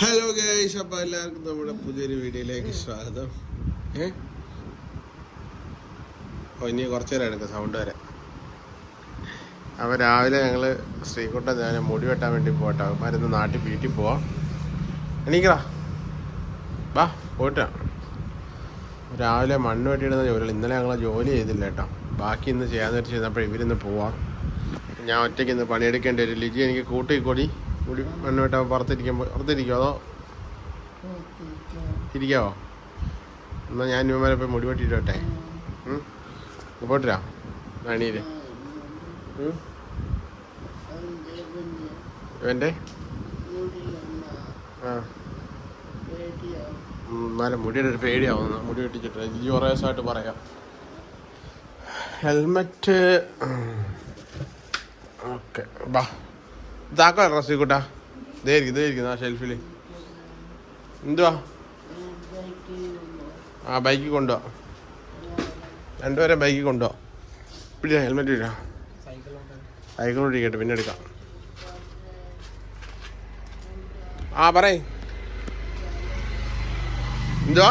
Hello guys അപ്പൊ എല്ലാവർക്കും നമ്മുടെ പുതിയൊരു വീഡിയോയിലേക്ക് സ്വാഗതം. ഏ? ഇനി കുറച്ചു നേരം എടുക്കാം സൗണ്ട് വരെ. അപ്പോൾ രാവിലെ ഞങ്ങൾ ശ്രീകുട്ട ഞാൻ മുടി വെട്ടാൻ വേണ്ടി പോട്ടെ അവന്മാരിന്ന് നാട്ടിൽ വീട്ടിൽ പോവാം. എണീക്കടാ. വാ പോയിട്ടാ രാവിലെ മണ്ണ് വെട്ടിയിടുന്ന ജോലികൾ ഇന്നലെ ഞങ്ങൾ ജോലി ചെയ്തില്ല കേട്ടോ. ബാക്കി ഇന്ന് ചെയ്യാന്ന് വെച്ച് ചെയ്തപ്പോൾ ഇവരിന്ന് പോവാം. ഞാൻ ഒറ്റയ്ക്ക് ഇന്ന് പണിയെടുക്കേണ്ടി വരും. ലിജി എനിക്ക് മുടി മണ്ണ് വെട്ടാൻ പുറത്തിരിക്കുമ്പോൾ പുറത്തിരിക്കുമോ അതോ ഇരിക്കാവോ? എന്നാൽ ഞാൻ ഇവന്മാരെ പോയി മുടി വെട്ടിയിട്ട് വട്ടെ പോട്ടിരാ അണീര് ഇവന്റെ ആ. എന്നാലും മുടിയുടെ ഒരു പേടിയാവുന്നു മുടി വെട്ടിച്ചിട്ട്. ലിജി കുറേ ദിവസമായിട്ട് പറയാം. Helmet okay. ബാ. ഇതാക്കോ റസീക്കുട്ടാ ഇതായിരിക്കും ഇതായിരിക്കും. ആ ഷെൽഫിൽ എന്തുവാ? ആ ബൈക്കിൽ കൊണ്ടുപോവാ രണ്ടുപേരെ ബൈക്കിൽ കൊണ്ടുപോവാ പിടിച്ചാ ഹെൽമെറ്റ് ഇടാ. സൈക്കിൾ ഓടിക്കട്ടെ പിന്നെ എടുക്കാം. ആ പറയ്. എന്തുവാ?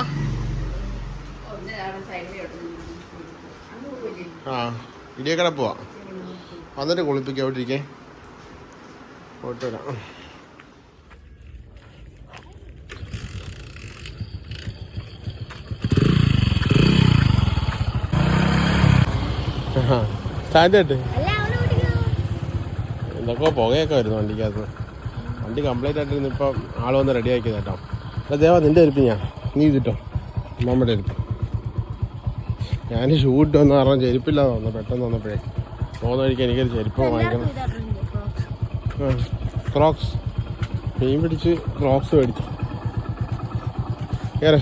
ആ ഇടിയക്കട പോവാ. വന്നിട്ട് കുളിപ്പിക്കാം അവിടെ ഇരിക്കേ പോയിട്ട് വരാം സ്റ്റാൻഡേർഡ് എന്തൊക്കെ പുകയൊക്കെ വരുന്നു വണ്ടിക്കകത്ത്. വണ്ടി കംപ്ലൈന്റ് ആയിട്ടിരുന്നു ഇപ്പം ആൾ വന്ന് റെഡി ആക്കിയത് കേട്ടോ അല്ല ദേവാ നിന്റെ ഇരിപ്പ് ഞാൻ നീ ഇതിട്ടോ. നമ്മുടെ ഇരിപ്പ് ഞാൻ ഷൂട്ട് വന്ന് പറഞ്ഞാൽ ചെരുപ്പില്ലാതെ വന്നു. പെട്ടെന്ന് വന്നപ്പോഴേ. പോകുന്ന വഴിക്ക് എനിക്കൊരു ചെരുപ്പ് വാങ്ങിക്കണം. ക്രോക്സ് മീൻ പിടിച്ച് ക്രോക്സ് മേടിച്ചു. കയറേ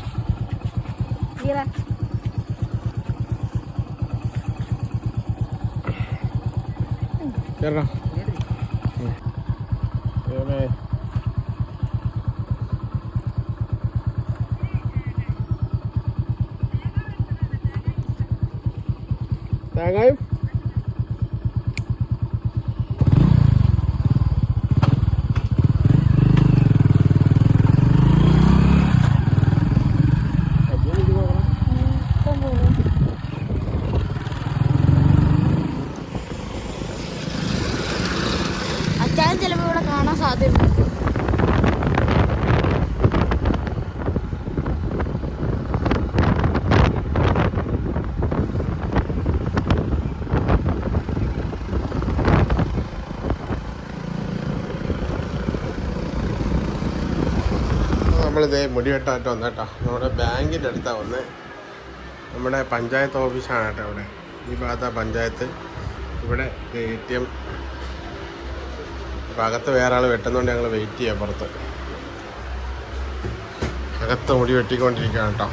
കയറാ തേങ്ങായും അച്ചായൻ ചിലപ്പോ ഇവിടെ കാണാൻ സാധ്യതയുണ്ട് നമ്മളിതേ മുടിവെട്ടായിട്ട് വന്നു വന്നേട്ടോ. നമ്മുടെ ബാങ്കിന്റെ അടുത്താണ് വന്നത് നമ്മുടെ പഞ്ചായത്ത് ഓഫീസാണ് കേട്ടോ ഇവിടെ. ഈ ഭാഗത്താ പഞ്ചായത്ത്. ഇവിടെ എ ടി എം. അകത്ത് വേറെ ആൾ വെട്ടുന്നതുകൊണ്ട് ഞങ്ങൾ വെയിറ്റ് ചെയ്യാം പുറത്ത്. അകത്ത് മുടി വെട്ടിക്കൊണ്ടിരിക്കുകയാണ് കേട്ടോ.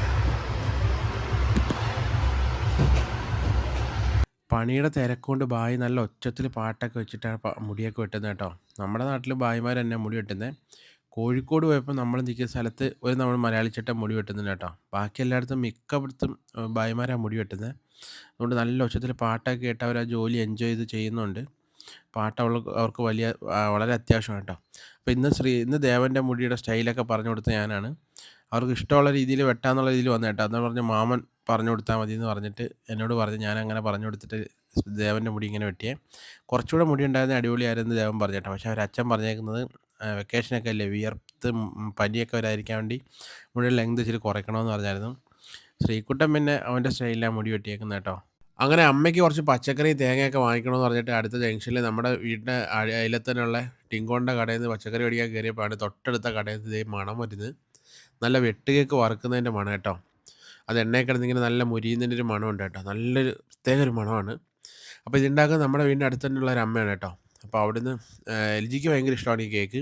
പണിയുടെ തിരക്കൊണ്ട് ബായി നല്ല ഒച്ചത്തിൽ പാട്ടൊക്കെ വെച്ചിട്ടാണ് മുടിയൊക്കെ വെട്ടുന്നത് കേട്ടോ. നമ്മുടെ നാട്ടിൽ ബായിമാർ തന്നെ മുടി വെട്ടുന്നത് കോഴിക്കോട് പോയപ്പോൾ നമ്മൾ നിൽക്കുന്ന സ്ഥലത്ത് ഒരു നമ്മൾ മലയാളി ചേട്ടൻ മുടി വെട്ടുന്നുണ്ട് കേട്ടോ. ബാക്കി എല്ലായിടത്തും മിക്കയിടത്തും ഭായിമാരാണ് മുടി വെട്ടുന്നത് അതുകൊണ്ട് നല്ല ഉച്ചത്തിൽ പാട്ടൊക്കെ കേട്ട് അവർ ആ ജോലി എൻജോയ് ചെയ്ത് ചെയ്യുന്നുണ്ട്. പാട്ട് അവൾ അവർക്ക് വലിയ വളരെ അത്യാവശ്യമാണ് കേട്ടോ. അപ്പോൾ ഇന്ന് ശ്രീ ഇന്ന് ദേവന്റെ മുടിയുടെ സ്റ്റൈലൊക്കെ പറഞ്ഞു കൊടുത്ത ഞാനാണ്. അവർക്ക് ഇഷ്ടമുള്ള രീതിയിൽ വെട്ടാന്നുള്ള രീതിയിൽ വന്നു കേട്ടോ. എന്ന് പറഞ്ഞ് മാമൻ പറഞ്ഞു കൊടുത്താൽ മതി എന്ന് പറഞ്ഞിട്ട് എന്നോട് പറഞ്ഞ് ഞാൻ അങ്ങനെ പറഞ്ഞു കൊടുത്തിട്ട് ദേവന്റെ മുടി ഇങ്ങനെ വെട്ടിയേ. കുറച്ചുകൂടെ മുടി ഉണ്ടായിരുന്ന അടിപൊളിയായിരുന്നു ദേവൻ പറഞ്ഞു കേട്ടോ. പക്ഷേ അവരച്ഛൻ പറഞ്ഞേക്കുന്നത് വെക്കേഷനൊക്കെ അല്ലേ? വിയർത്ത് പനിയൊക്കെ വരാതിരിക്കാൻ വേണ്ടി മുടിയുടെ ലെങ്ത് ഇച്ചിരി കുറയ്ക്കണമെന്ന് പറഞ്ഞായിരുന്നു. ശ്രീക്കുട്ടൻ പിന്നെ അവന്റെ സ്റ്റൈലിലാണ് മുടി വെട്ടിയേക്കുന്നത് കേട്ടോ. അങ്ങനെ അമ്മയ്ക്ക് കുറച്ച് പച്ചക്കറി തേങ്ങയൊക്കെ വാങ്ങിക്കണമെന്ന് പറഞ്ഞിട്ട് അടുത്ത ജംഗ്ഷനിൽ നമ്മുടെ വീടിന്റെ അയ- അയലത്തന്നെയുള്ള ടിങ്കോണിന്റെ കടയിൽ നിന്ന് പച്ചക്കറി മേടിക്കാൻ കയറിയപ്പോഴാണ് തൊട്ടടുത്ത കടയിൽ നിന്ന് ഇതേ മണം വരുന്നത്. നല്ല വെട്ടുകേക്ക് വറുക്കുന്നതിന്റെ മണം കേട്ടോ. അത് എണ്ണയിൽ കിടന്നിങ്ങനെ നല്ല മുരിയുന്നതിന്റെ ഒരു മണമുണ്ട് കേട്ടോ. നല്ലൊരു പ്രത്യേക ഒരു മണമാണ്. അപ്പോൾ ഇതുണ്ടാക്കുന്നത് നമ്മുടെ വീടിന്റെ അടുത്തുള്ള ഒരു അമ്മയാണ് കേട്ടോ. അപ്പോൾ അവിടുന്ന് എൽ ജിക്ക് ഭയങ്കര ഇഷ്ടമാണ് ഈ കേക്ക്.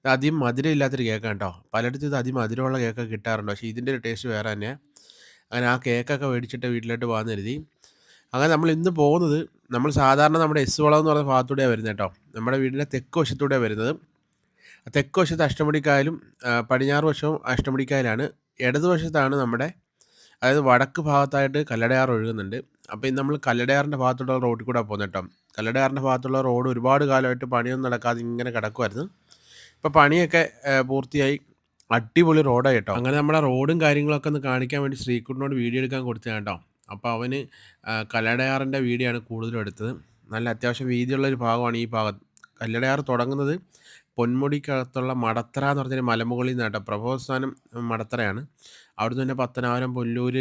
ഇത് അധികം മധുരം ഇല്ലാത്തൊരു കേക്കാണ് കേട്ടോ പലയിടത്തും ഇത് അതിമധുരമുള്ള കേക്കൊക്കെ കിട്ടാറുണ്ട്. പക്ഷേ ഇതിന്റെ ഒരു ടേസ്റ്റ് വേറെ തന്നെയാണ് അങ്ങനെ ആ കേക്കൊക്കെ മേടിച്ചിട്ട് വീട്ടിലോട്ട് പോകാൻ കരുതി. അങ്ങനെ നമ്മൾ ഇന്ന് പോകുന്നത് നമ്മൾ സാധാരണ നമ്മുടെ എസ് വളം എന്ന് പറഞ്ഞ ഭാഗത്തൂടെയാണ് വരുന്നത് കേട്ടോ നമ്മുടെ വീടിന്റെ തെക്ക് വശത്തൂടെയാണ് വരുന്നത്. തെക്ക് വശത്ത് അഷ്ടമുടിക്കായലും പടിഞ്ഞാറ് വശവും അഷ്ടമുടിക്കായലാണ്. ഇടതുവശത്താണ് നമ്മുടെ അതായത് വടക്ക് ഭാഗത്തായിട്ട് കല്ലടയാർ ഒഴുകുന്നുണ്ട്. അപ്പോൾ ഇന്ന് നമ്മൾ കല്ലടയാറിന്റെ ഭാഗത്തുള്ള റോഡിൽ കൂടെ പോകുന്നത് കേട്ടോ കല്ലടയാറിന്റെ ഭാഗത്തുള്ള റോഡ് ഒരുപാട് കാലമായിട്ട് പണിയൊന്നും നടക്കാതെ ഇങ്ങനെ കിടക്കുമായിരുന്നു ഇപ്പോൾ പണിയൊക്കെ പൂർത്തിയായി. അടിപൊളി റോഡായി കേട്ടോ. അങ്ങനെ നമ്മുടെ റോഡും കാര്യങ്ങളൊക്കെ ഒന്ന് കാണിക്കാൻ വേണ്ടി ശ്രീകുട്ടനോട് വീഡിയോ എടുക്കാൻ കൊടുത്തത് കേട്ടോ. അപ്പോൾ അവന് കല്ലടയാറിന്റെ വീഡിയോ ആണ് കൂടുതലും എടുത്തത്. നല്ല അത്യാവശ്യം വീതിയുള്ള ഒരു ഭാഗമാണ് ഈ ഭാഗം. കല്ലടയാർ തുടങ്ങുന്നത് പൊന്മുടിക്കകത്തുള്ള മടത്തറ എന്ന് പറഞ്ഞൊരു മലമുകളിൽ നിന്ന് കേട്ടോ. പ്രഭവസ്ഥാനം മടത്തറയാണ്. അവിടുന്ന് തന്നെ പത്തനാപുരം പൊല്ലൂർ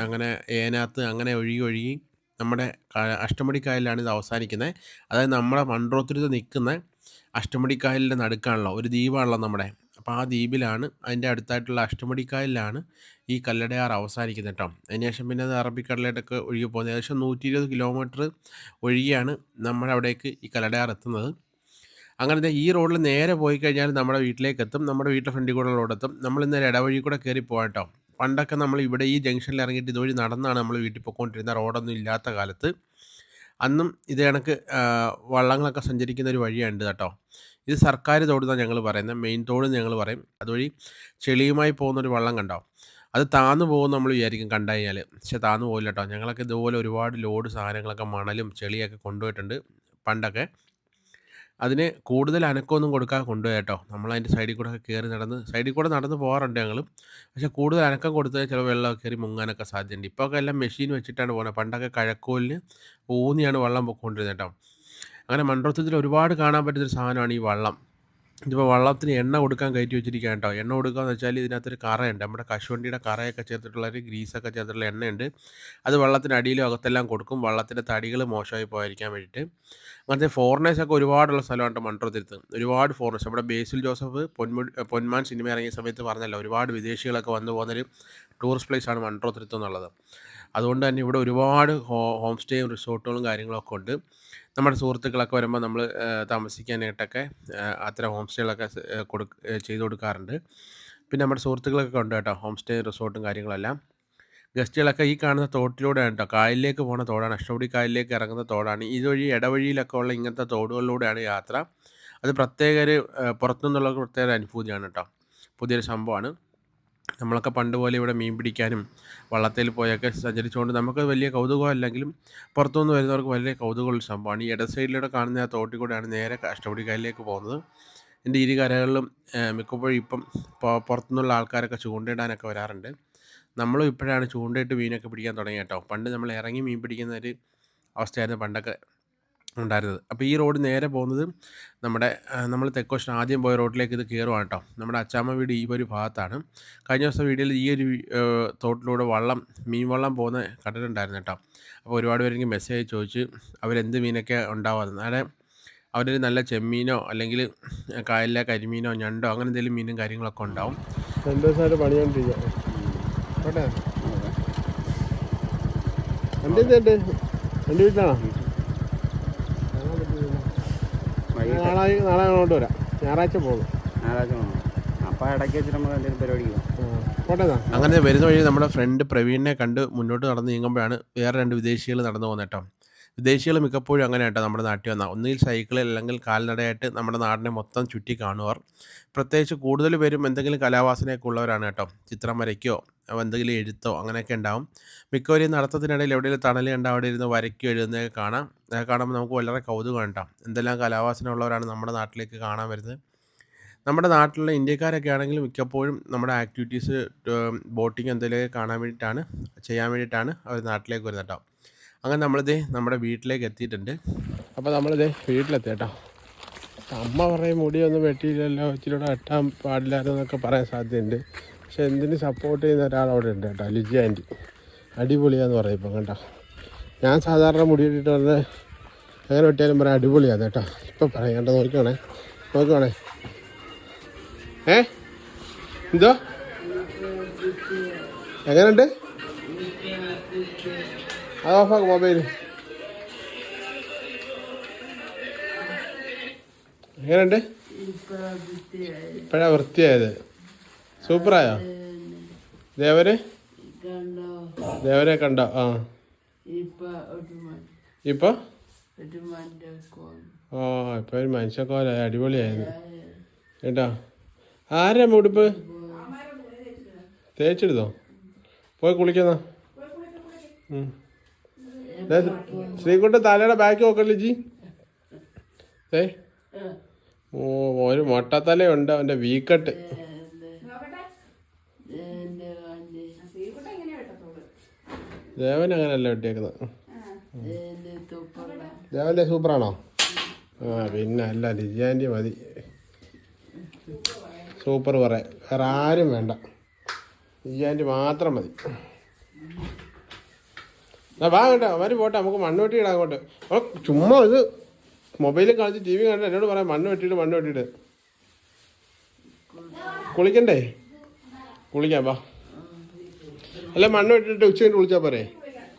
അങ്ങനെ ഏനാത്ത് അങ്ങനെ ഒഴുകി ഒഴുകി നമ്മുടെ അഷ്ടമുടിക്കായലിലാണ് ഇത് അവസാനിക്കുന്നത് അതായത് നമ്മുടെ മൺറോത്തിരുത്ത് നിൽക്കുന്ന അഷ്ടമുടിക്കായലിന്റെ നടുക്കാണല്ലോ ഒരു ദ്വീപാണല്ലോ നമ്മുടെ. അപ്പോൾ ആ ദ്വീപിലാണ് അതിന്റെ അടുത്തായിട്ടുള്ള അഷ്ടമുടിക്കായലിലാണ് ഈ കല്ലടയാർ അവസാനിക്കുന്നത് കേട്ടോ അതിനുശേഷം പിന്നെ അത് അറബിക്കടലിലോട്ടൊക്കെ ഒഴുകി പോകുന്നത്. ഏകദേശം നൂറ്റി ഇരുപത് കിലോമീറ്റർ ഒഴുകിയാണ് നമ്മുടെ അവിടേക്ക് ഈ കല്ലടയാർ എത്തുന്നത്. അങ്ങനെ ഈ റോഡിൽ നേരെ പോയി കഴിഞ്ഞാൽ നമ്മുടെ വീട്ടിലേക്ക് എത്തും. നമ്മുടെ വീട്ടിലെ ഫ്രണ്ടിൽ കൂടെ റോഡ് എത്തും. നമ്മൾ ഇന്നലെ ഇടവഴി കൂടെ കയറി പോകാം കേട്ടോ പണ്ടൊക്കെ നമ്മൾ ഇവിടെ ഈ ജംഗ്ഷനിൽ ഇറങ്ങിയിട്ട് ഇതുവഴി നടന്നാണ് നമ്മൾ വീട്ടിൽ പോയിക്കൊണ്ടിരുന്ന റോഡൊന്നും ഇല്ലാത്ത കാലത്ത്. അന്നും ഇത് കണക്ക് വള്ളങ്ങളൊക്കെ സഞ്ചരിക്കുന്ന ഒരു വഴിയുണ്ട് കേട്ടോ. ഇത് സർക്കാർ തോടുന്നാണ് ഞങ്ങൾ പറയുന്നത് മെയിൻ തോട് ഞങ്ങൾ പറയും. അതുവഴി ചെളിയുമായി പോകുന്നൊരു വള്ളം കണ്ടോ. അത് താന്നു പോകും നമ്മൾ വിചാരിക്കും കണ്ടു കഴിഞ്ഞാൽ പക്ഷെ താന്നു പോകില്ല കേട്ടോ. ഞങ്ങളൊക്കെ ഇതുപോലെ ഒരുപാട് ലോഡ് സാധനങ്ങളൊക്കെ മണലും ചെളിയൊക്കെ കൊണ്ടുപോയിട്ടുണ്ട് പണ്ടൊക്കെ. അതിന് കൂടുതൽ അനക്കമൊന്നും കൊടുക്കാതെ കൊണ്ടുപോയി കേട്ടോ. നമ്മൾ അതിന്റെ സൈഡിൽ കൂടെ ഒക്കെ കയറി നടന്ന് സൈഡിൽ കൂടെ നടന്ന് പോകാറുണ്ട് ഞങ്ങൾ പക്ഷേ കൂടുതൽ അനക്കം കൊടുത്താൽ ചില വെള്ളമൊക്കെ കയറി മുങ്ങാനൊക്കെ സാധ്യതയുണ്ട്. ഇപ്പോൾ ഒക്കെ എല്ലാം മെഷീൻ വെച്ചിട്ടാണ് പോകുന്നത്. പണ്ടൊക്കെ കഴക്കോലിന് ഊന്നിയാണ് വെള്ളം പൊക്കൊണ്ടിരുന്നത് കേട്ടോ. അങ്ങനെ മൺറോത്തത്തിൽ ഒരുപാട് കാണാൻ പറ്റുന്നൊരു സാധനമാണ് ഈ വള്ളം. ഇതിപ്പോൾ വള്ളത്തിന് എണ്ണ കൊടുക്കാൻ കയറ്റി വെച്ചിരിക്കുകയാണ് കേട്ടോ. എണ്ണ കൊടുക്കുക എന്ന് വെച്ചാൽ ഇതിനകത്തൊരു കറയുണ്ട്. നമ്മുടെ കശുവണ്ടിയുടെ കറയൊക്കെ ചേർത്തിട്ടുള്ള ഒരു ഗ്രീസൊക്കെ ചേർത്തിട്ടുള്ള എണ്ണയുണ്ട്. അത് വള്ളത്തിന് അടിയിലും അകത്തെല്ലാം കൊടുക്കും. വള്ളത്തിന്റെ തടികൾ മോശമായി പോയിരിക്കാൻ വേണ്ടിയിട്ട്. അങ്ങനത്തെ ഫോറിനേഴ്സൊക്കെ ഒരുപാടുള്ള സ്ഥലമാണ് മൺട്രോത്തിരുത്ത് ഒരുപാട് ഫോറിനേഴ്സ് നമ്മുടെ ബേസിൽ ജോസഫ് പൊന്മുടി പൊന്മാൻ സിനിമ ഇറങ്ങിയ സമയത്ത് പറഞ്ഞല്ലോ ഒരുപാട് വിദേശികളൊക്കെ വന്നു പോകുന്നൊരു ടൂറിസ്റ്റ് പ്ലേസാണ് മൺട്രോത്തിരുത്ത് എന്നുള്ളത്. അതുകൊണ്ട് തന്നെ ഇവിടെ ഒരുപാട് ഹോം സ്റ്റേയും റിസോർട്ടുകളും കാര്യങ്ങളൊക്കെ ഉണ്ട്. നമ്മുടെ സുഹൃത്തുക്കളൊക്കെ വരുമ്പോൾ നമ്മൾ താമസിക്കാനായിട്ടൊക്കെ അത്തരം ഹോം സ്റ്റേകളൊക്കെ കൊടുക്ക ചെയ്ത് കൊടുക്കാറുണ്ട്. പിന്നെ നമ്മുടെ സുഹൃത്തുക്കളൊക്കെ ഉണ്ട് കേട്ടോ ഹോം സ്റ്റേ റിസോർട്ടും കാര്യങ്ങളെല്ലാം. ഗസ്റ്റുകളൊക്കെ ഈ കാണുന്ന തോട്ടിലൂടെയാണ് കേട്ടോ കായലിലേക്ക് പോകുന്ന തോടാണ് അഷ്ടപടി കായലിലേക്ക് ഇറങ്ങുന്ന തോടാണ്. ഇതുവഴി ഇടവഴിയിലൊക്കെ ഉള്ള ഇങ്ങനത്തെ തോടുകളിലൂടെയാണ് യാത്ര. അത് പ്രത്യേക ഒരു ആ, പുറത്തുനിന്നുള്ള പ്രത്യേക അനുഭൂതിയാണ് കേട്ടോ പുതിയൊരു സംഭവമാണ്. നമ്മളൊക്കെ പണ്ട് പോലെ ഇവിടെ മീൻ പിടിക്കാനും വള്ളത്തിൽ പോയൊക്കെ സഞ്ചരിച്ചുകൊണ്ട് നമുക്ക് വലിയ കൗതുകമല്ലെങ്കിലും പുറത്തുനിന്ന് വരുന്നവർക്ക് വലിയ കൗതുകമുള്ള സംഭവമാണ്. ഈ ഇട സൈഡിലൂടെ കാണുന്ന ആ തോട്ടിൽ കൂടെയാണ് നേരെ അഷ്ടമുടി കായലിലേക്ക് പോകുന്നത്. എന്റെ ഇരു കരകളിലും മിക്കപ്പോഴും ഇപ്പം പുറത്തുനിന്നുള്ള ആൾക്കാരൊക്കെ ചൂണ്ടയിടാനൊക്കെ വരാറുണ്ട്. നമ്മളും ഇപ്പോഴാണ് ചൂണ്ടയിട്ട് മീനൊക്കെ പിടിക്കാൻ തുടങ്ങി കേട്ടോ. പണ്ട് നമ്മൾ ഇറങ്ങി മീൻ പിടിക്കുന്ന ഒരു അവസ്ഥയായിരുന്നു പണ്ടൊക്കെ. ഉണ്ടായിരുന്നത്. അപ്പോൾ ഈ റോഡ് നേരെ പോകുന്നത് നമ്മുടെ നമ്മൾ തെക്കോഷൻ ആദ്യം പോയ റോഡിലേക്ക് ഇത് കയറുവാണ് കേട്ടോ നമ്മുടെ അച്ചാമ്മ വീട് ഈ ഒരു ഭാഗത്താണ്. കഴിഞ്ഞ ദിവസം വീഡിയോയിൽ ഈ ഒരു തോട്ടിലൂടെ വള്ളം മീൻ വള്ളം പോകുന്ന കണ്ടിട്ടുണ്ടായിരുന്നു കേട്ടോ അപ്പോൾ ഒരുപാട് പേര് എനിക്ക് മെസ്സേജ് ചോദിച്ച് അവരെന്ത് മീനൊക്കെ ഉണ്ടാവാതെ അവിടെ അവരൊരു നല്ല ചെമ്മീനോ അല്ലെങ്കിൽ കായലിലെ കരിമീനോ ഞണ്ടോ അങ്ങനെ എന്തെങ്കിലും മീനും കാര്യങ്ങളൊക്കെ ഉണ്ടാവും. രണ്ട് എന്റെ വീട്ടിലാണോ കാണാൻ പറ്റുന്നില്ല. ഞാൻ നാളെ നാളെ അങ്ങോട്ട് വരാം. ഞായറാഴ്ച പോകും. ഞായറാഴ്ച പോകണം അപ്പോൾ ഇടയ്ക്ക് വെച്ചിട്ട് നമ്മൾ എന്തെങ്കിലും പരിപാടിക്ക് പോകാം അങ്ങനെ വരുന്ന വഴി നമ്മുടെ ഫ്രണ്ട് പ്രവീണിനെ കണ്ട് മുന്നോട്ട് നടന്ന് നീങ്ങുമ്പോഴാണ് വേറെ രണ്ട് വിദേശികൾ നടന്നു പോകുന്നത് കേട്ടോ. വിദേശികൾ മിക്കപ്പോഴും അങ്ങനെ കേട്ടോ നമ്മുടെ നാട്ടിൽ വന്നാൽ ഒന്നുകിൽ സൈക്കിളിൽ അല്ലെങ്കിൽ കാൽനടയായിട്ട് നമ്മുടെ നാടിനെ മൊത്തം ചുറ്റി കാണുവാർ. പ്രത്യേകിച്ച് കൂടുതൽ പേരും എന്തെങ്കിലും കലാവാസനയൊക്കെ ഉള്ളവരാണ് കേട്ടോ. ചിത്രം വരയ്ക്കോ എന്തെങ്കിലും എഴുത്തോ അങ്ങനെയൊക്കെ ഉണ്ടാവും. മിക്കവരും നടത്തത്തിനിടയിൽ എവിടെയെങ്കിലും തണൽ കണ്ട അവിടെ ഇരുന്ന് വരയ്ക്കും എഴുതുന്നതൊക്കെ കാണാം. കാണുമ്പോൾ നമുക്ക് വളരെ കൗതുകം കേട്ടോ എന്തെല്ലാം കലാവാസന ഉള്ളവരാണ് നമ്മുടെ നാട്ടിലേക്ക് കാണാൻ വരുന്നത്. നമ്മുടെ നാട്ടിലുള്ള ഇന്ത്യക്കാരൊക്കെ ആണെങ്കിൽ മിക്കപ്പോഴും നമ്മുടെ ആക്ടിവിറ്റീസ് ബോട്ടിങ് എന്തെങ്കിലുമൊക്കെ കാണാൻ വേണ്ടിയിട്ടാണ് ചെയ്യാൻ വേണ്ടിയിട്ടാണ് അവർ നാട്ടിലേക്ക് വരുന്നത് കേട്ടോ. അങ്ങനെ നമ്മളിതേ നമ്മുടെ വീട്ടിലേക്ക് എത്തിയിട്ടുണ്ട്. അപ്പോൾ നമ്മളിത് വീട്ടിലെത്തി കേട്ടോ അമ്മ പറയും മുടിയൊന്നും വെട്ടിയില്ലല്ലോ ഇച്ചിരി കൂടെ വെട്ടാൻ എന്നൊക്കെ പറയാൻ സാധ്യതയുണ്ട്. പക്ഷെ എന്തിന് സപ്പോർട്ട് ചെയ്യുന്ന ഒരാൾ അവിടെ ഉണ്ട് കേട്ടോ ലിജി ആന്റി. അടിപൊളിയാന്ന് പറയും ഇപ്പം കേട്ടോ ഞാൻ സാധാരണ മുടി വന്ന് അങ്ങനെ വെട്ടിയാലും പറയാം അടിപൊളിയാണ് കേട്ടോ. ഇപ്പം പറയാം കേട്ടോ നോക്കിക്കോണേ നോക്കുവാണേ ഏ? എന്തോ? എങ്ങനെയുണ്ട്? അത് ഓഫാക്ക് മൊബൈൽ എങ്ങനെയുണ്ട്? ഇപ്പോഴാണ് വൃത്തിയായത്. സൂപ്പറായോ? ദേവര്? ദേവരെ കണ്ടോ? ആ. ഇപ്പൊ ഓ ഇപ്പൊ ഒരു മനുഷ്യക്കോലായി അടിപൊളിയായിരുന്നു. കേട്ടോ? ആരാ ഉടുപ്പ് തേച്ചെടുത്തോ പോയി കുളിക്കുന്ന? ശ്രീകുട്ട തലയുടെ ബാക്ക് നോക്കല്ലേ ജി? ഏ ഓ ഒരു മൊട്ടത്തലയുണ്ട് അവന്റെ വീക്കട്ട്. ദേവൻ അങ്ങനെയല്ല വെട്ടിയേക്കുന്നത്. ദേവന്റെ സൂപ്പറാണോ? ആ പിന്നെ അല്ല ലിജാന്റെ മതി. സൂപ്പർ പറയാം വേറെ ആരും വേണ്ട. ലിജാന്റെ മാത്രം മതി. വാ കേട്ടോ അവർ പോട്ടെ നമുക്ക് മണ്ണ് വെട്ടിയിടാം അങ്ങോട്ട്. ചുമ്മാ ഇത് മൊബൈലിൽ കളിച്ച് ടി വി കണ്ടിട്ട് എന്നോട് പറയാം മണ്ണ് വെട്ടിയിട്ട് മണ്ണ് വെട്ടിയിട്ട്. കുളിക്കണ്ടേ? കുളിക്കാം വാ. അല്ല മണ്ണ് ഇട്ടിട്ട് ഉച്ച കഴിഞ്ഞ് കുളിച്ചാൽ പോരെ?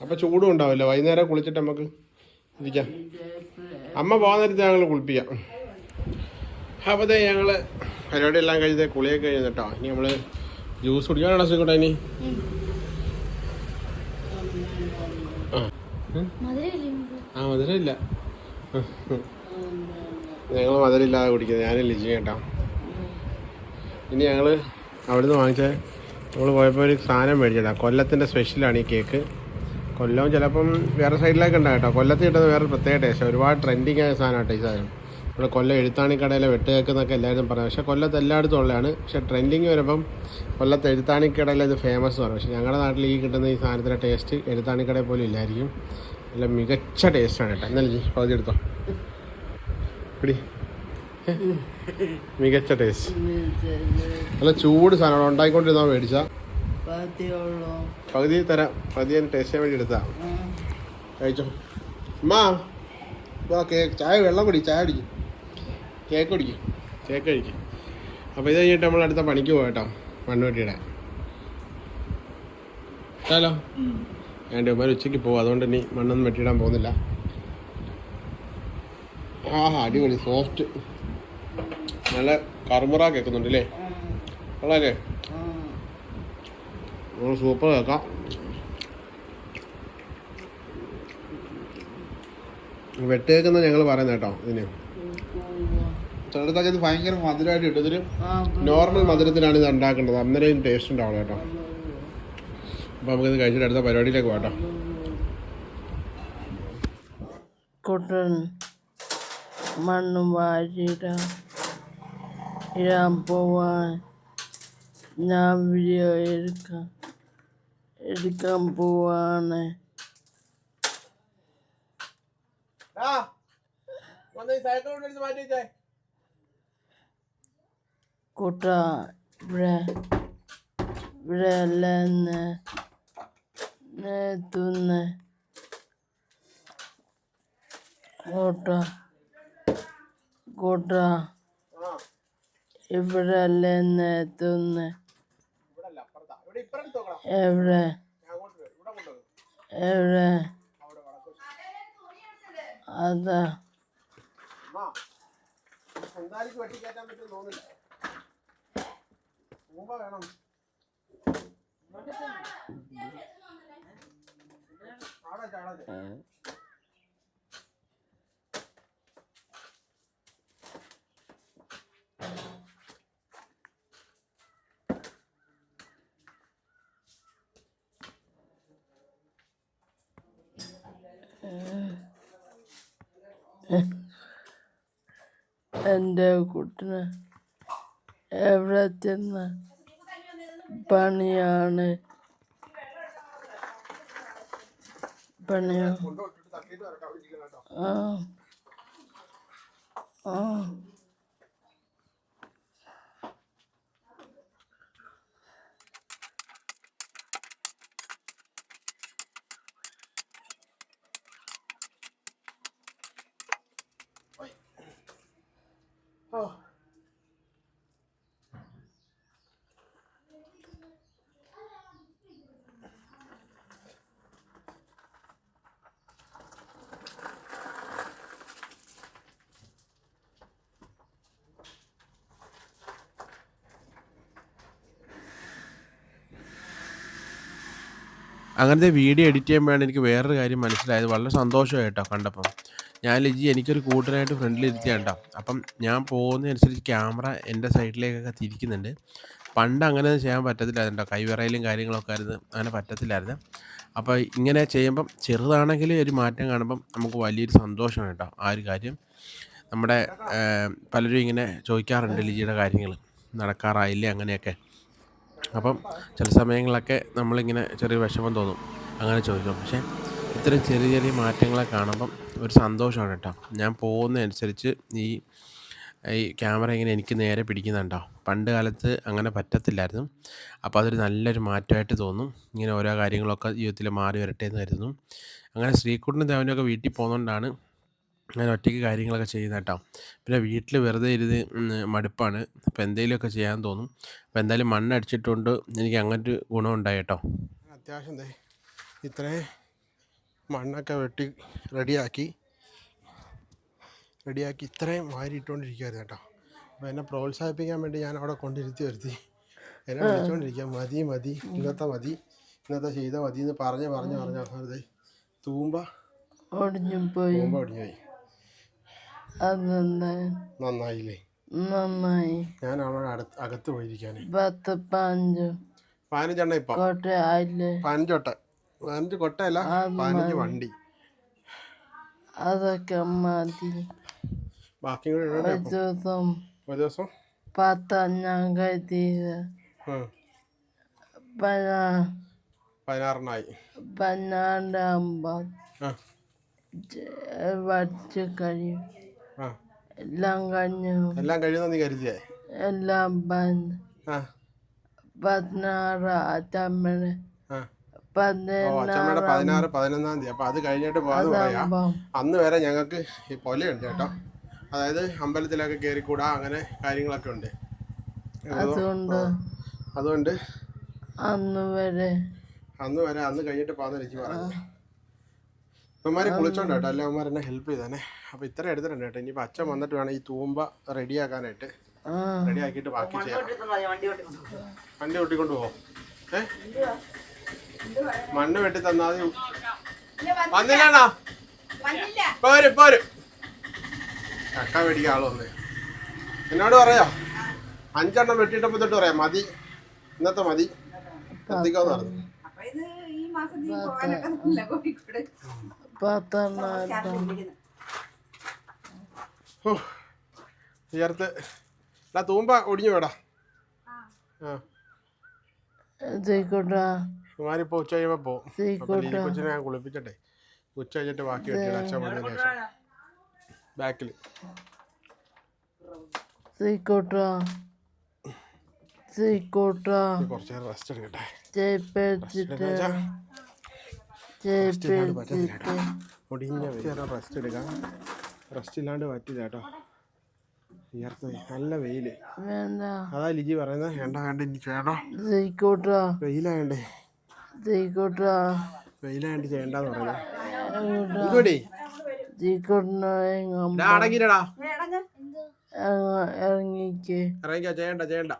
അപ്പം ചൂടും ഉണ്ടാവില്ല. വൈകുന്നേരം കുളിച്ചിട്ട് നമുക്ക് ഇരിക്കാം. അമ്മ പോകാൻ നേരത്തെ ഞങ്ങൾ കുളിപ്പിക്കാം. അപ്പോൾ അതെ ഞങ്ങൾ പരിപാടി എല്ലാം കുളിയൊക്കെ കഴിഞ്ഞു കേട്ടോ. ഇനി നമ്മൾ ജ്യൂസ് കുടിക്കാനാണോ സുഖട്ടെ ഇനി ആ. മധുര ഇല്ല ഞങ്ങൾ മധുരമില്ലാതെ കുടിക്കുന്നത്. ഞാനും ലിജി കേട്ടോ. ഇനി ഞങ്ങൾ അവിടുന്ന് വാങ്ങിച്ച നമ്മൾ പോയപ്പോൾ ഒരു സാധനം മേടിച്ചതാ. കൊല്ലത്തിന്റെ സ്പെഷ്യലാണ് ഈ കേക്ക് കൊല്ലം ചിലപ്പം വേറെ സൈഡിലൊക്കെ ഉണ്ടാകും കേട്ടോ. കൊല്ലത്ത് വേറെ പ്രത്യേക ടേസ്റ്റ് ഒരുപാട് ട്രെൻഡിങ് ആയ സാധനം ഈ സാധനം. ഇവിടെ കൊല്ലം എഴുത്താണിക്കടയിലെ വെട്ട കേക്ക് എന്നൊക്കെ എല്ലാവരും പറയും. പക്ഷേ കൊല്ലത്ത് എല്ലായിടത്തും ഉള്ളതാണ്. പക്ഷേ ട്രെൻഡിങ് വരുമ്പം കൊല്ലത്ത് എഴുത്താണിക്കടയിലെ ഇത് ഫേമസ് പറയും. പക്ഷേ ഞങ്ങളുടെ നാട്ടിൽ ഈ കിട്ടുന്ന ഈ സാധനത്തിന്റെ ടേസ്റ്റ് എഴുത്താണിക്കടയിൽ പോലും ഇല്ലായിരിക്കും. നല്ല മികച്ച ടേസ്റ്റാണ് കേട്ടോ. എന്നാലും പകുതി എടുത്തോ. മികച്ച ടേസ്റ്റ് നല്ല ചൂട് സാധനമാണ്. ഉണ്ടായിക്കൊണ്ടിരുന്ന മേടിച്ച. പകുതി തരാം. പകുതി ഞാൻ ടേസ്റ്റ് ചെയ്യാൻ വേണ്ടി എടുത്താ. കഴിച്ചോ. അമ്മാ വാ കേക്ക് ചായ വെള്ളം കുടി. ചായ കുടിക്കും. കേക്ക് കുടിക്കും. കേക്ക് കഴിക്കും. അപ്പോൾ ഇത് കഴിഞ്ഞിട്ട് നമ്മൾ അടുത്ത പണിക്ക് പോകാം കേട്ടോ. മണ്ണുവെട്ടിയുടെ. ഹലോ ഞാൻ ഉമ്മ ഉച്ചയ്ക്ക് പോകും അതുകൊണ്ട് ഇനി മണ്ണൊന്നും വെട്ടിയിടാൻ പോകുന്നില്ല. ആഹാ അടിപൊളി. സോഫ്റ്റ് നല്ല കറുമുറ കേൾക്കുന്നുണ്ട് അല്ലേ നമ്മൾ സൂപ്പർ കേൾക്കാം. വെട്ടേക്കുന്ന ഞങ്ങൾ പറയുന്ന കേട്ടോ ഇതിന്. ചിലടത്തൊക്കെ ഭയങ്കര മധുരമായിട്ട് കിട്ടും ഇതിന് നോർമൽ മധുരത്തിലാണ് ഇത് ഉണ്ടാക്കേണ്ടത്. അന്നേരം ടേസ്റ്റ് ഉണ്ടാവണം കേട്ടോ. അപ്പോൾ നമുക്കിത് കഴിച്ചിട്ട് അടുത്ത പരിപാടിയിലേക്ക് പോകട്ടോ കൊട്ടൻ മണ്ണും വാരിയിടാൻ ഇടാൻ പോവാൻ ഞാൻ വീഡിയോ എടുക്കാൻ എടുക്കാൻ പോവാണ് കുട്ട ഇവിടെ ഇവിടെ എല്ലാം നേത്തുന്ന കോട്ട. കോട്ട ഇവിടെ അല്ലേ നേത്തുന്ന എവിടെ? എവിടെ? അതാ. വേണം എന്റെ കുട്ടിന് എവിടെ ചെന്ന പണിയാണ്? പണിയോ? ആ ആ. അങ്ങനത്തെ വീഡിയോ എഡിറ്റ് ചെയ്യുമ്പോഴാണ് എനിക്ക് വേറൊരു കാര്യം മനസ്സിലായത് വളരെ സന്തോഷമായിട്ടോ കണ്ടപ്പം. ഞാൻ ലിജി എനിക്കൊരു കൂട്ടനായിട്ട് ഫ്രണ്ടിൽ ഇരിക്കുകയുണ്ടോ അപ്പം ഞാൻ പോകുന്നതനുസരിച്ച് ക്യാമറ എന്റെ സൈഡിലേക്കൊക്കെ തിരിക്കുന്നുണ്ട്. പണ്ട് അങ്ങനെ ചെയ്യാൻ പറ്റത്തില്ലായിരുന്നു കൈവിറയിലും കാര്യങ്ങളൊക്കെ ആയിരുന്നു. അങ്ങനെ പറ്റത്തില്ലായിരുന്നു. അപ്പോൾ ഇങ്ങനെ ചെയ്യുമ്പം ചെറുതാണെങ്കിലും ഒരു മാറ്റം കാണുമ്പം നമുക്ക് വലിയൊരു സന്തോഷമാണ് കേട്ടോ. ആ ഒരു കാര്യം. നമ്മുടെ പലരും ഇങ്ങനെ ചോദിക്കാറുണ്ട് ലിജിയുടെ കാര്യങ്ങൾ നടക്കാറായില്ലേ അങ്ങനെയൊക്കെ. അപ്പം ചില സമയങ്ങളിലൊക്കെ നമ്മളിങ്ങനെ ചെറിയ വിഷമം തോന്നും. അങ്ങനെ ചോദിക്കും. പക്ഷേ ഇത്തരം ചെറിയ ചെറിയ മാറ്റങ്ങളെ കാണുമ്പം ഒരു സന്തോഷമാണ് കേട്ടോ. ഞാൻ പോകുന്നതനുസരിച്ച് ഈ ഈ ക്യാമറ ഇങ്ങനെ എനിക്ക് നേരെ പിടിക്കുന്നുണ്ടോ. പണ്ട് കാലത്ത് അങ്ങനെ പറ്റത്തില്ലായിരുന്നു. അപ്പോൾ അതൊരു നല്ലൊരു മാറ്റമായിട്ട് തോന്നും. ഇങ്ങനെ ഓരോ കാര്യങ്ങളൊക്കെ ജീവിതത്തിൽ മാറി വരട്ടെ എന്ന് കരുതുന്നു. അങ്ങനെ ശ്രീകുട്ടനും ദേവനൊക്കെ വീട്ടിൽ പോകുന്നതുകൊണ്ടാണ് ഞാൻ ഒറ്റയ്ക്ക് കാര്യങ്ങളൊക്കെ ചെയ്യുന്നത് കേട്ടോ. പിന്നെ വീട്ടിൽ വെറുതെ ഇരുന്ന് മടുപ്പാണ്. അപ്പോൾ എന്തെങ്കിലുമൊക്കെ ചെയ്യാൻ തോന്നും. അപ്പോൾ എന്തായാലും മണ്ണടിച്ചിട്ടുകൊണ്ട് എനിക്ക് അങ്ങനൊരു ഗുണമുണ്ടായി കേട്ടോ. അത്യാവശ്യം ദേ ഇത്രയും മണ്ണൊക്കെ വെട്ടി റെഡിയാക്കി. റെഡിയാക്കി ഇത്രയും വാരിയിട്ടുകൊണ്ടിരിക്കുമായിരുന്നു കേട്ടോ. അപ്പോൾ എന്നെ പ്രോത്സാഹിപ്പിക്കാൻ വേണ്ടി ഞാൻ അവിടെ കൊണ്ടിരുത്തി വരുത്തി. എന്നെ വിളിച്ചുകൊണ്ടിരിക്കുക മതി മതി. ഇന്നത്തെ മതി. ഇന്നത്തെ ചെയ്ത മതി എന്ന് പറഞ്ഞ് പറഞ്ഞ് പറഞ്ഞ് അവസാനത്തെ തൂമ്പ. ഒടിഞ്ഞു പോയി. തൂമ്പ അതെന്താ നന്നായില്ലേ? നന്നായി. ഞാൻ അവിടെ അടുത്ത് അകത്ത് പോയിരിക്കാൻ പത്ത് പഞ്ച് പതിനഞ്ചെണ്ണ ഇപ്പം. പതിനഞ്ചൊട്ട പതിനഞ്ച് കൊട്ടയല്ല പതിനഞ്ച് വണ്ടി. അതൊക്കെ മതി. ബാക്കി കൂടെ ഇടണ്ടേ ഒരു അപ്പം? ദിവസം ഒരു ദിവസം? പത്താം ഞാൻ കരുതിയത് ഉം. പതിനാ പതിനാറെണ്ണമായി പതിനാലാകുമ്പോൾ ആ. വച്ച് കഴിയും. ആ. എല്ലാം കഴിഞ്ഞു. എല്ലാം കഴിയുന്ന നീ കരുതിയേ? എല്ലാം പതിനാറ് ഓ അച്ഛമ്മയുടെ പതിനാറാം പതിനൊന്നാം തീയതി. അപ്പൊ അത് കഴിഞ്ഞിട്ട് പോകാന്ന് പറയാം. അന്ന് വരെ ഞങ്ങൾക്ക് ഈ പൊലയുണ്ട് കേട്ടോ. അതായത് അമ്പലത്തിലൊക്കെ കയറിക്കൂടാ അങ്ങനെ കാര്യങ്ങളൊക്കെ ഉണ്ട്. അതുകൊണ്ട് അന്ന് വരെ. അന്ന് വരെ അന്ന് കഴിഞ്ഞിട്ട് പോകാന്ന് എനിക്ക് പറഞ്ഞു ഇവന്മാരെ കുളിച്ചോണ്ട് കേട്ടോ. അല്ലെ അവന്മാർ എന്നെ ഹെൽപ്പ് ചെയ്തേനെ. അപ്പൊ ഇത്ര എടുത്തിട്ടുണ്ട് കേട്ടോ. ഇനിയിപ്പോ അച്ഛൻ വന്നിട്ട് വേണം ഈ തൂമ്പ റെഡി ആക്കാനായിട്ട് ആ. റെഡിയാക്കിയിട്ട് ബാക്കി ചെയ്യാം. വണ്ടി ഓട്ടിക്കൊണ്ട് പോവോ? ഏ? മണ്ണ് വെട്ടി തന്നാൽ വന്നില്ലാണോ? പോരും പോര്. ചക്ക മേടിക്കാൻ ആൾ വന്നേ. എന്നോട് പറയാ. അഞ്ചെണ്ണം വെട്ടിയിട്ടപ്പോ തൊട്ട് പറയാം. മതി. ഇന്നത്തെ മതി. എത്തിക്കാന്ന് പറഞ്ഞു. ചേർത്ത് തൂമ്പ ഒടിഞ്ഞു വേടാ ആ. എത്തിക്കൂട്ടാ കുമാരിപ്പോ ഉച്ച കഴിയുമ്പോ അപ്പൊ കൊച്ചിനെ ഞാൻ കുളിപ്പിച്ചട്ടെ ഉച്ച കഴിഞ്ഞിട്ട് ബാക്കി വെട്ടിയിട്ട് അച്ഛൻ വന്നതിന് ശേഷം ബാക്കിൽ കുറച്ച് നേരം റെസ്റ്റ് എടുക്കട്ടെ. ഒടിഞ്ഞ നേരം റെസ്റ്റ് എടുക്കാം. റെസ്റ്റ് ഇല്ലാണ്ട് പറ്റില്ല കേട്ടോ. വിയർത്ത് നല്ല വെയിൽ. വേണ്ട. അതാ ലിജി പറയുന്നത്. വേണ്ട വേണ്ട ഇനി ചെയ്യണോ ശ്രീകുട്ടാ. വെയിലായണ്ടേ. ചെയ്യണ്ടെന്ന് പറയുന്നത് ചെയ്യണ്ട ചെയ്യണ്ട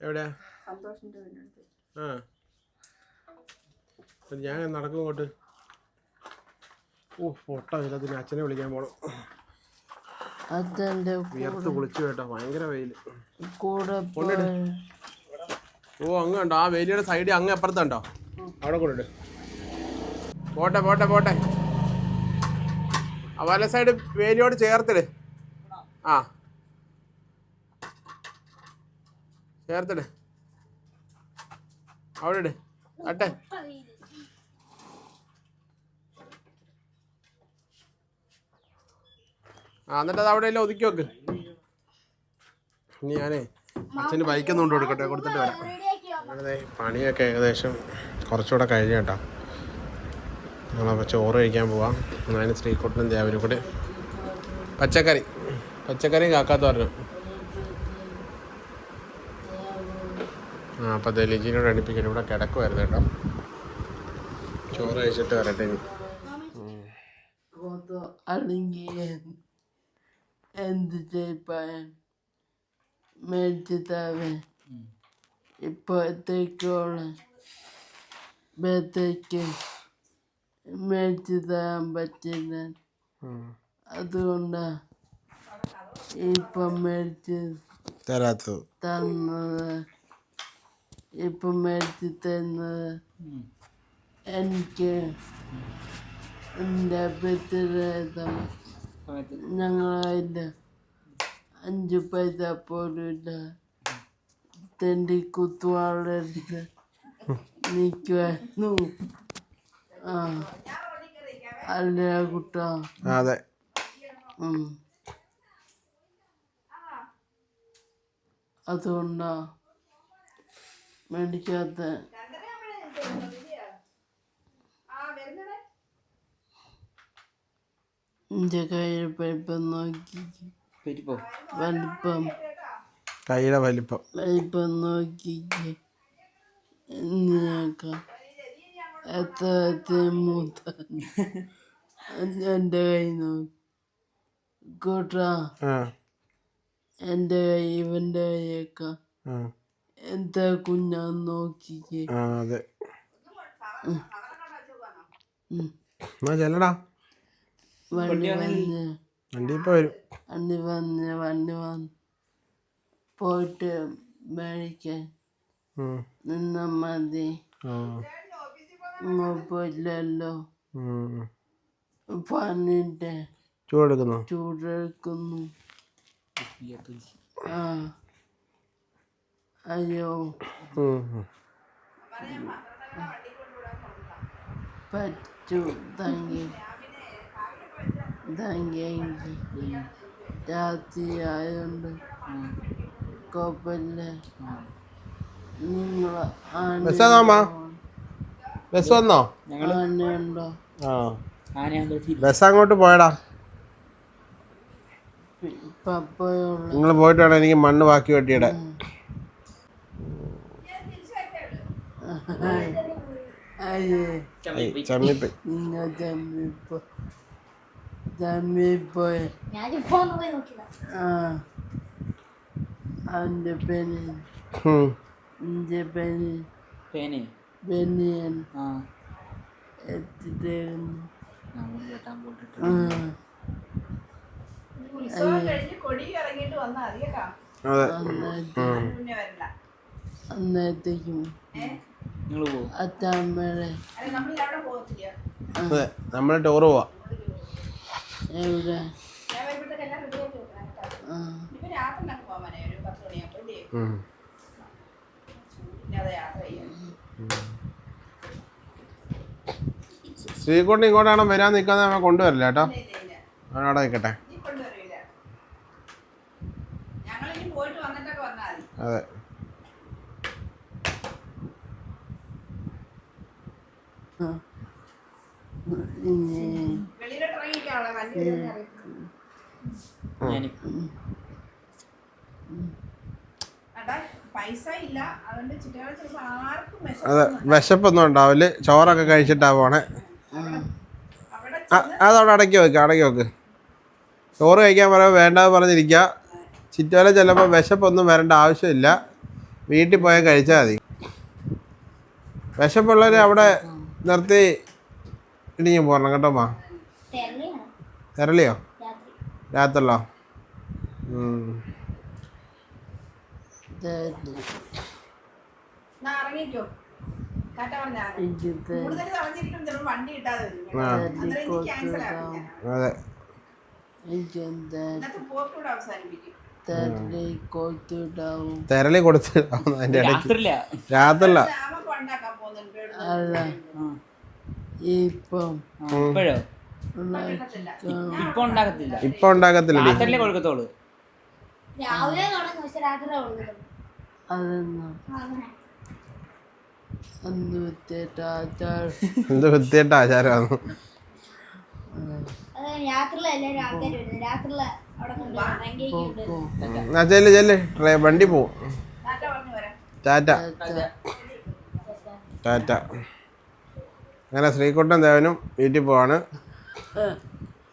എവിടെയാ? ആ. ഞാൻ നടക്കും ഇങ്ങോട്ട് ഓ ഫോട്ടോ വിധത്തിന് അച്ഛനെ വിളിക്കാൻ പോണം. അച്ഛന്റെ വിയർത്ത് കുളിച്ചു കേട്ടോ ഭയങ്കര വെയിൽ. കൂടെ ഓ അങ്ങ് കണ്ടോ ആ വേലിയുടെ സൈഡിൽ അങ്ങ് അപ്പുറത്തുണ്ടോ? അവിടെ കൊണ്ടിട്ട് പോട്ടെ പോട്ടെ പോട്ടെ. ആ വല സൈഡ് വേലിയോട് ചേർത്തിട്. ആ. ചേർത്തിട്. അവിടെ ഇട്. അട്ടെ ആ എന്നിട്ട് അത് അവിടെ എല്ലാം ഒതുക്കി വെക്ക്. ഇനി ഞാനേ അച്ഛന് ബൈക്കൊന്നും കൊണ്ട് കൊടുക്കട്ടെ കൊടുത്തിട്ട് വരാം. അങ്ങനെ പണിയൊക്കെ ഏകദേശം കുറച്ചുകൂടെ കഴിഞ്ഞ കേട്ടോ. ഞങ്ങളപ്പോൾ ചോറ് കഴിക്കാൻ പോവാം. അതിന് ശ്രീകുട്ടനും ദേവനും കൂടെ പച്ചക്കറി പച്ചക്കറിയും കാക്കാത്ത പറഞ്ഞു ആ അപ്പോൾ ദലിജിനോട് അടുപ്പിക്കണം ഇവിടെ കിടക്കുമായിരുന്നു കേട്ടോ. ചോറ് കഴിച്ചിട്ട് വരട്ടെ ഇനി. എന്ത് ചെയ്പ്പാൻ മേടിച്ച് തവേ ഇപ്പോഴത്തേക്കുള്ള ബത്തേക്ക് മേടിച്ച് തരാൻ പറ്റില്ല അതുകൊണ്ടാ ഇപ്പം മേടിച്ച് തരാത്തു തന്നത്. ഇപ്പം മേടിച്ച് തന്നത് എനിക്ക്. എന്റെ ഞങ്ങളതിന്റെ അഞ്ച് പൈസ പോലും ഇല്ല. തെണ്ടി കുത്തുവാളെടുത്ത് നിൽക്കുമായിരുന്നു ആ അല്ല കുട്ടാ? ആ, അതെ. അതുകൊണ്ടാ മേടിക്കാത്ത കയ്യിൽ വലിപ്പം നോക്കി. പെരിപ്പോ? വലിപ്പം. കൈയുടെ വലിപ്പം. വലിപ്പം നോക്കി. എന്നേക്കാം എത്ര മൂത്ത. എന്റെ കൈ നോക്കി. കൂട്ടാ. എന്റെ കൈ ഇവന്റെ കൈയേക്കാം. എന്താ കുഞ്ഞാ നോക്കിക്കേ. എന്നാ ചെല്ലടാ. വണ്ടി വന്ന് വണ്ടി ഇപ്പൊ വരും. വണ്ടി വന്ന് വണ്ടി വന്ന് പോയിട്ട് മേടിക്കാൻ. നിന്നാ മതി. ആ. കുഴപ്പമില്ലല്ലോ. പണിട്ട് ചൂടെടുക്കുന്നു. ചൂടെടുക്കുന്നു. ആ. അയ്യോ. ഉം. താങ്ക് പറ്റൂ തങ്ങിയെങ്കിൽ രാത്രി ആയതുകൊണ്ട് അമ്മ? ബസ് വന്നോ ആനയുണ്ടോ ബസ് അങ്ങോട്ട് പോയടാ. നിങ്ങൾ പോയിട്ട് വേണം എനിക്ക് മണ്ണ് ബാക്കി വെട്ടിയിടെ. അയ്യേ ചമ്മിപ്പോയി. തമ്മിപ്പോയ അവന്റെ പെനി. എന്റെ പെനി പേനെ മുന്നേ വരില്ല. അന്നേരത്തേക്കും അതെ. നമ്മൾ ടൂറ് പോവാ. എവിടെ? ശ്രീകുട്ടി ഇങ്ങോട്ടാണ് വരാൻ നിൽക്കുന്നത് നമ്മൾ കൊണ്ടുവരില്ല കേട്ടോ. അവിടെ നിൽക്കട്ടെ. നീ കൊണ്ടുവരില്ല ഞങ്ങൾ ഇനി പോയിട്ട് വന്നിട്ടൊക്കെ വന്നാൽ മതി അതെ ആ. ഇനി വെളിയിലോട്ട് ഇറങ്ങിയിരിക്കാം അവിടെ വണ്ടി വരുമെന്ന് അറിയത്തില്ല. ഞാൻ അതാ പൈസ ഇല്ല അതുകൊണ്ട് ചിറ്റകളെ ചിലപ്പോൾ ആർക്കും അതെ വിശക്കുന്നു വിശപ്പൊന്നും ഉണ്ടാവില്ല. ചോറൊക്കെ കഴിച്ചിട്ടാ പോണേ. അതവിടെ അടക്കി വെക്ക് അടക്കി വെക്ക്. ചോറ് കഴിക്കാൻ പറയുമ്പോൾ വേണ്ടാന്ന് പറഞ്ഞിരിക്കുക ചിറ്റോല ചിലപ്പോൾ വിശപ്പൊന്നും വരേണ്ട ആവശ്യമില്ല. വീട്ടിൽ പോയാൽ കഴിച്ചാൽ മതി. വിശപ്പുള്ളവർ അവിടെ നിർത്തി ഇടിഞ്ഞു പോരണം കേട്ടോ മാ തെരളിയാണ്? ഇരളിയോ അതെ. തിരളി കൊടുത്ത് അതിന്റെ ഇടയ്ക്ക്. രാത്രില്ല. ഇപ്പം. ഇപ്പൊ. ഉണ്ടാക്കത്തില്ല. ഇപ്പൊ ഉണ്ടാകത്തില്ല രാത്രിയിലെ കൊടുക്കത്തോളൂ രാവിലെ തുടങ്ങി പക്ഷെ രാത്രി എന്ത് വൃത്തിയായിട്ട ആചാരമാണ്? ചെല്ല് ചെല്ല്. വണ്ടി പോവും. ടാറ്റ ടാറ്റ. ടാറ്റ. അങ്ങനെ ശ്രീകുട്ടൻ ദേവനും വീട്ടിൽ പോവാണ്.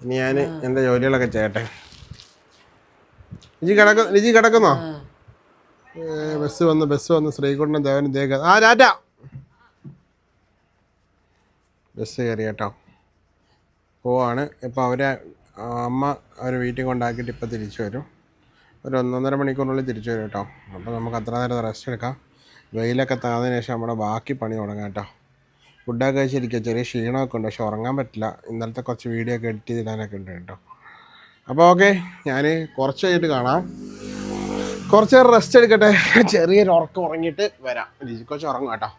ഇനി ഞാൻ എന്റെ ജോലികളൊക്കെ ചെയ്യട്ടെ. ലിജി കിടക്ക ലിജി കിടക്കുന്നോ? ബസ് വന്ന് ബസ് വന്ന് ശ്രീകുണ്ഠൻ ദേവൻ ദേഹ ആ ടാറ്റ ബസ് കയറി കേട്ടോ. പോവാണ്. ഇപ്പോൾ അവരെ അമ്മ അവർ വീട്ടിൽ കൊണ്ടാക്കിയിട്ട് ഇപ്പോൾ തിരിച്ചു വരും. ഒരു ഒന്നൊന്നര മണിക്കൂറിനുള്ളിൽ തിരിച്ചു വരും കേട്ടോ. അപ്പോൾ നമുക്ക് അത്ര നേരം റെസ്റ്റ് എടുക്കാം. വെയിലൊക്കെ താന്നതിന് ശേഷം നമ്മുടെ ബാക്കി പണി തുടങ്ങാം കേട്ടോ. ഫുഡൊക്കെ കഴിച്ചിരിക്കുക. ചെറിയ ക്ഷീണമൊക്കെ ഉണ്ട്. പക്ഷെ ഉറങ്ങാൻ പറ്റില്ല. ഇന്നലത്തെ കുറച്ച് വീഡിയോ ഒക്കെ എഡിറ്റ് ചെയ്തിടാനൊക്കെ ഉണ്ട് കേട്ടോ. അപ്പോൾ ഓക്കെ ഞാൻ കുറച്ച് കഴിഞ്ഞിട്ട് കാണാം. കുറച്ച് റെസ്റ്റ് എടുക്കട്ടെ. ചെറിയൊരു ഉറക്കം ഉറങ്ങിയിട്ട് വരാം. കുറച്ച് ഉറങ്ങും കേട്ടോ.